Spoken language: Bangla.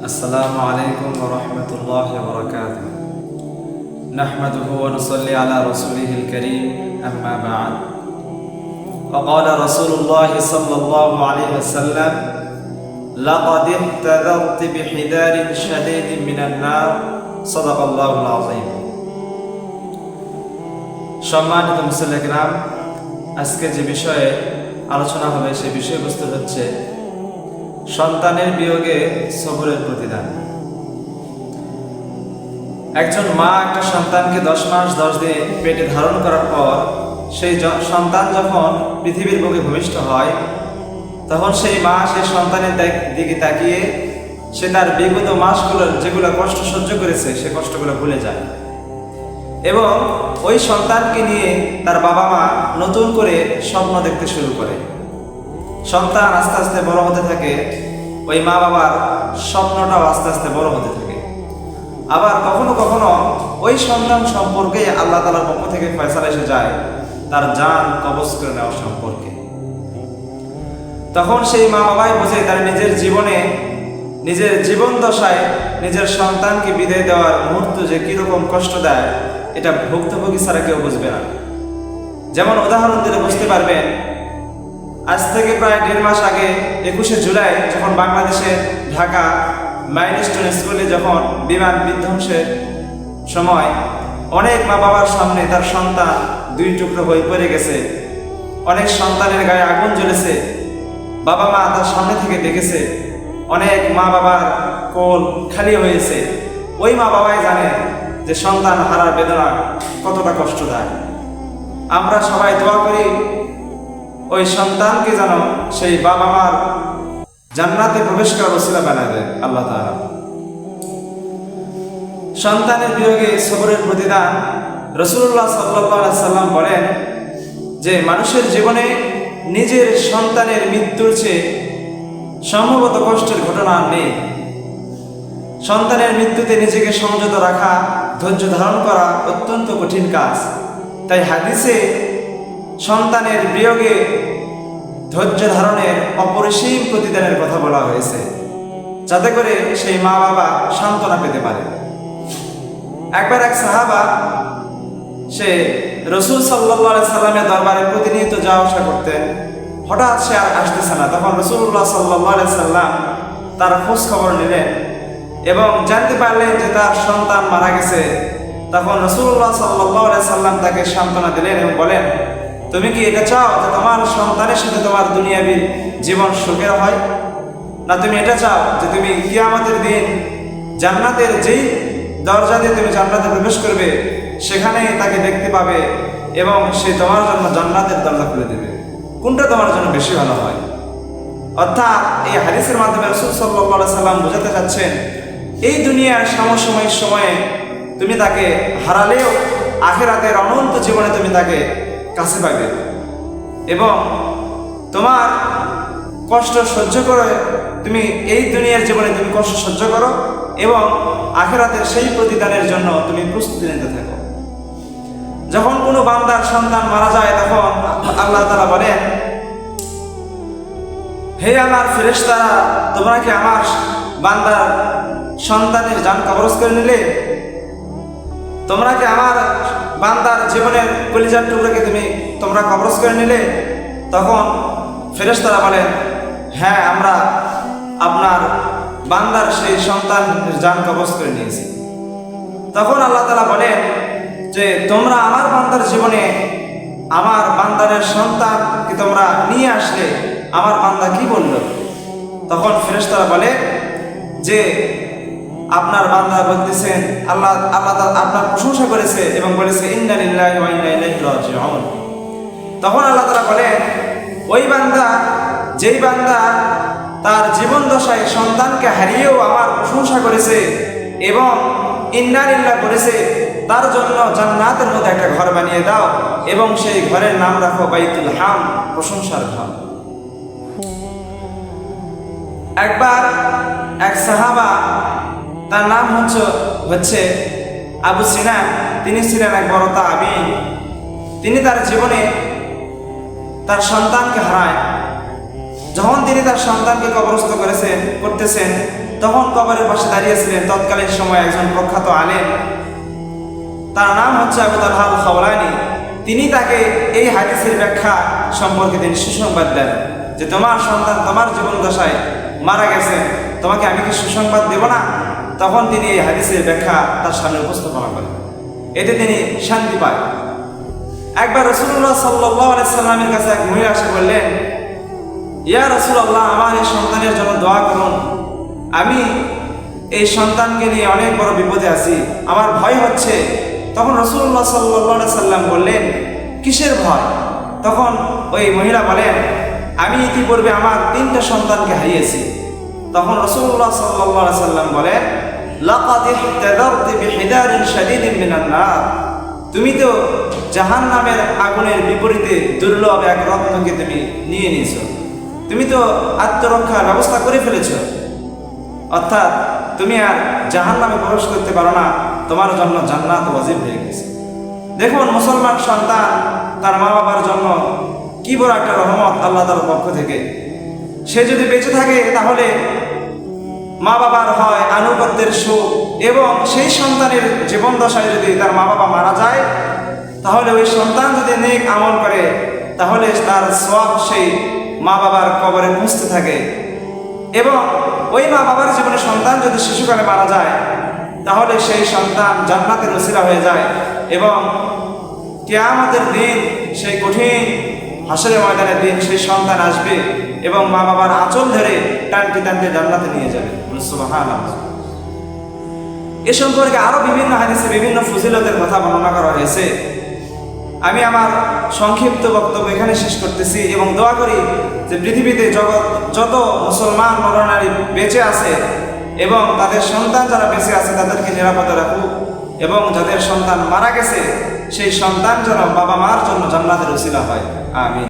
السلام عليكم ورحمة الله وبركاته نحمده ونصلي على رسوله الكريم أما بعد وقال رسول الله صلى الله عليه وسلم لقد اهتذرت بحذار شديد من النار صدق الله العظيم সম্মানিত মুসল্লিকরাম আজকে যে বিষয়ে আলোচনা হবে সেই বিষয়বস্তু হচ্ছে সন্তানের বিয়োগে সবরের প্রতিদান। একজন মা একটা সন্তানকে দশ মাস, দশ দিন পেটে ধারণ করার পর সেই সন্তান যখন পৃথিবীর বুকে ভূমিষ্ঠ হয়, তখন সেই মা সেই সন্তানের দিকে তাকিয়ে সে তার বিগত মাসগুলো যেগুলো কষ্ট সহ্য করেছে, সে কষ্টগুলো ভুলে যায়। এবং ওই সন্তানকে নিয়ে তার বাবা মা নতুন করে স্বপ্ন দেখতে শুরু করে। সন্তান আস্তে আস্তে বড় হতে থাকে, ওই মা বাবার স্বপ্নটাও আস্তে আস্তে বড় হতে থাকে। আবার কখনো কখনো ওই সন্তান সম্পর্কে আল্লাহ তালার পক্ষ থেকে ফয়সালা এসে যায়, তার জান কবজ করে নেওয়া সম্পর্কে। তখন সেই মা বাবাই বোঝে তার নিজের জীবনে, নিজের জীবন দশায় নিজের সন্তানকে বিদায় দেওয়ার মুহূর্ত যে কীরকম কষ্ট দেয়, এটা ভুক্তভোগী ছাড়া কেউ বুঝবে না। যেমন উদাহরণ দিলে বুঝতে পারবেন আজ থেকে প্রায় দেড় মাস আগে একুশে জুলাই, যখন বাংলাদেশে ঢাকা মাইলস্টোন স্কুলে যখন বিমান বিধ্বংসের সময় অনেক মা বাবার সামনে তার সন্তান দুই টুকরো হয়ে পড়ে গেছে, অনেক সন্তানের গায়ে আগুন জ্বলেছে বাবা মা তার সামনে থেকে দেখেছে, অনেক মা বাবার কোল খালি হয়েছে। ওই মা বাবাই জানে যে সন্তান হারার বেদনা কতটা কষ্ট দেয় আমরা সবাই দোয়া করি ওই সন্তানকে যেন সেই বাবা মার জান্নাতে প্রবেশ করার ওসিলা বানায় দেয় আল্লাহ সন্তানের বিয়োগে সবরের প্রতিদান রসুল্লাহ সাল্লাহ সাল্লাম বলেন যে, মানুষের জীবনে নিজের সন্তানের মৃত্যুর চেয়ে সম্ভবত কষ্টের ঘটনা নেই। সন্তানের মৃত্যুতে নিজেকে সংযত রাখা, ধৈর্য ধারণ করা অত্যন্ত কঠিন কাজ। তাই হাদিসে সন্তানের বিয়োগে ধৈর্য ধারণের অপরিসীম প্রতিদানের কথা বলা হয়েছে, যাতে করে সেই মা বাবা সান্ত্বনা পেতে পারে। একবার এক সাহাবা, সে রসুল সাল্লাহ সাল্লামের দরবারে প্রতিনিয়ত যাওয়া আসা করতেন। হঠাৎ সে আর আসতেছে না। তখন রসুল্লাহ সাল্লাহ সাল্লাম তার খোঁজ খবর নিলেন এবং জানতে পারলেন যে তার সন্তান মারা গেছে। তখন রসুল্লাহ সাল্লাহ সাল্লাম তাকে সান্ত্বনা দিলেন এবং বলেন তুমি কি এটা চাও যে তোমার সন্তানের সাথে তোমার দুনিয়াবি জীবন সুখের হয়? না তুমি এটা চাও যে তুমি কিয়ামতের দিন জান্নাতের যেই দরজা দিয়ে তুমি জান্নাতে প্রবেশ করবে, সেখানেই তাকে দেখতে পাবে এবং সে তোমার জন্য জান্নাতের দরজা খুলে দেবে। কোনটা তোমার জন্য বেশি ভালো হয়? অর্থাৎ এই হাদিসের মাধ্যমে রসুল সাল্লাহ সাল্লাম বোঝাতে চাচ্ছেন, এই দুনিয়ার সমসাময়িক সময়ে তুমি তাকে হারালেও আখের আখেরাতের অনন্ত জীবনে তুমি তাকে কাছে পাবে। এবং তোমার কষ্ট সহ্য করে তুমি এই দুনিয়ার জীবনে তুমি কষ্ট সহ্য করো এবং আখেরাতের সেই প্রতিদানের জন্য তুমি প্রস্তুতি নিতে থাকো। যখন কোনো বান্দার সন্তান মারা যায়, তখন আল্লাহ তালা বলেন, হে আমার ফেরেশতারা, তোমরা কি আমার বান্দার সন্তানের যান কবরজ করে নিলে? তোমরা কি আমার বান্দার জীবনের কলিজার টুকরোকে তুমি তোমরা কবরজ করে নিলে? তখন ফেরেশতারা বলেন হ্যাঁ আমরা আপনার বান্দার সেই সন্তান যান কবজ করে নিয়েছি। তখন আল্লাহ তালা বলেন যে, তোমরা আমার বান্দার জীবনে আমার বান্দারের সন্তানকে তোমরা নিয়ে আসলে আমার বান্দা কি বলল? তখন ফেরেশতারা বলে যে আপনার বান্দা বলতেছেন, আল্লাহ আল্লাহ আপনার প্রশংসা করেছে এবং বলেছে রাজিউন। তখন আল্লাহ তাআলা বলেন, ওই বান্দা, যেই বান্দা তার জীবন দশায় সন্তানকে হারিয়েও আমার প্রশংসা করেছে এবং ইন্নালিল্লাহ করেছে, তার জন্য জান্নাতের মধ্যে একটা ঘর বানিয়ে দাও এবং সেই ঘরের নাম রাখো বাইতুল হাম, প্রশংসার ঘর। একবার এক সাহাবা তার নাম হচ্ছে হচ্ছে আবু সিনা তিনি ছিলেন এক বড় তাবি। তিনি তার জীবনে তার সন্তানকে হারায়। যখন তিনি তার সন্তানকে কবরস্থ করেছেন করতেছেন, তখন কবরের পাশে দাঁড়িয়েছিলেন তৎকালীন সময় একজন প্রখ্যাত আলেম। তার নাম হচ্ছে আবু তালহাল খাওলানি তিনি তাকে এই হাদিসের ব্যাখ্যা সম্পর্কে তিনি সুসংবাদ দেন যে তোমার সন্তান তোমার জীবন দশায় মারা গেছে, তোমাকে আমি কি সুসংবাদ দেব না? তখন তিনি এই হাদিসের ব্যাখ্যা তার সামনে উপস্থাপনা করেন। এতে তিনি শান্তি পায়। একবার রসুল্লাহ সাল্লাহ সাল্লামের কাছে এক মহিলা এসে বললেন, ইয়া রসুল্লাহ আমার এই সন্তানের জন্য দোয়া করুন। আমি এই সন্তানকে নিয়ে অনেক বড় বিপদে আছি, আমার ভয় হচ্ছে। তখন রসুল্লাহ সাল্লাহ সাল্লাম বললেন, কিসের ভয়? তখন ওই মহিলা বলেন, আমি ইতিপূর্বে আমার তিনটা সন্তানকে হারিয়েছি। তখন রসুল্লাহ সাল্লাহ সাল্লাম বলেন তুমি তো জাহান নামের আগুনের বিপরীতে দুর্লভ এক রত্নকে তুমি নিয়ে নিয়েছো। তুমি তো আত্মরক্ষার ব্যবস্থা করে ফেলেছ। অর্থাৎ তুমি আর জাহান নামে প্রবেশ করতে পারো না, তোমার জন্য জান্নাত ওয়াজিব হয়ে গেছে। দেখুন মুসলমান সন্তান, তার মা বাবার জন্য কি বড় একটা রহমত আল্লাহ তার পক্ষ থেকে। সে যদি বেঁচে থাকে তাহলে মা বাবার হয় আনুগত্যের সুখ এবং সেই সন্তানের জীবন দশায় যদি তার মা বাবা মারা যায়, তাহলে ওই সন্তান যদি নেক আমল করে, তাহলে তার সব সেই মা বাবার কবরে পুষতে থাকে। এবং ওই মা বাবার জীবনে সন্তান যদি শিশুকালে মারা যায়, তাহলে সেই সন্তান জান্নাতের রসিলা হয়ে যায় এবং কেয়ামতের দিন, সেই কঠিন হাসরের ময়দানের দিন সেই সন্তান আসবে। এবং মা বাবার আঁচল ধরে টানতে টানতে জান্নাতে নিয়ে যাবে। এ সম্পর্কে আরও বিভিন্ন হাদিসে বিভিন্ন ফজিলতের কথা বর্ণনা করা হয়েছে। আমি আমার সংক্ষিপ্ত বক্তব্য এখানে শেষ করতেছি এবং দোয়া করি যে পৃথিবীতে জগৎ যত মুসলমান মরণারী বেঁচে আছে এবং তাদের সন্তান যারা বেঁচে আছে তাদেরকে নিরাপদে রাখুক এবং যাদের সন্তান মারা গেছে, সেই সন্তান যেন বাবা মার জন্য জান্নাতের উসিলা হয়। আমি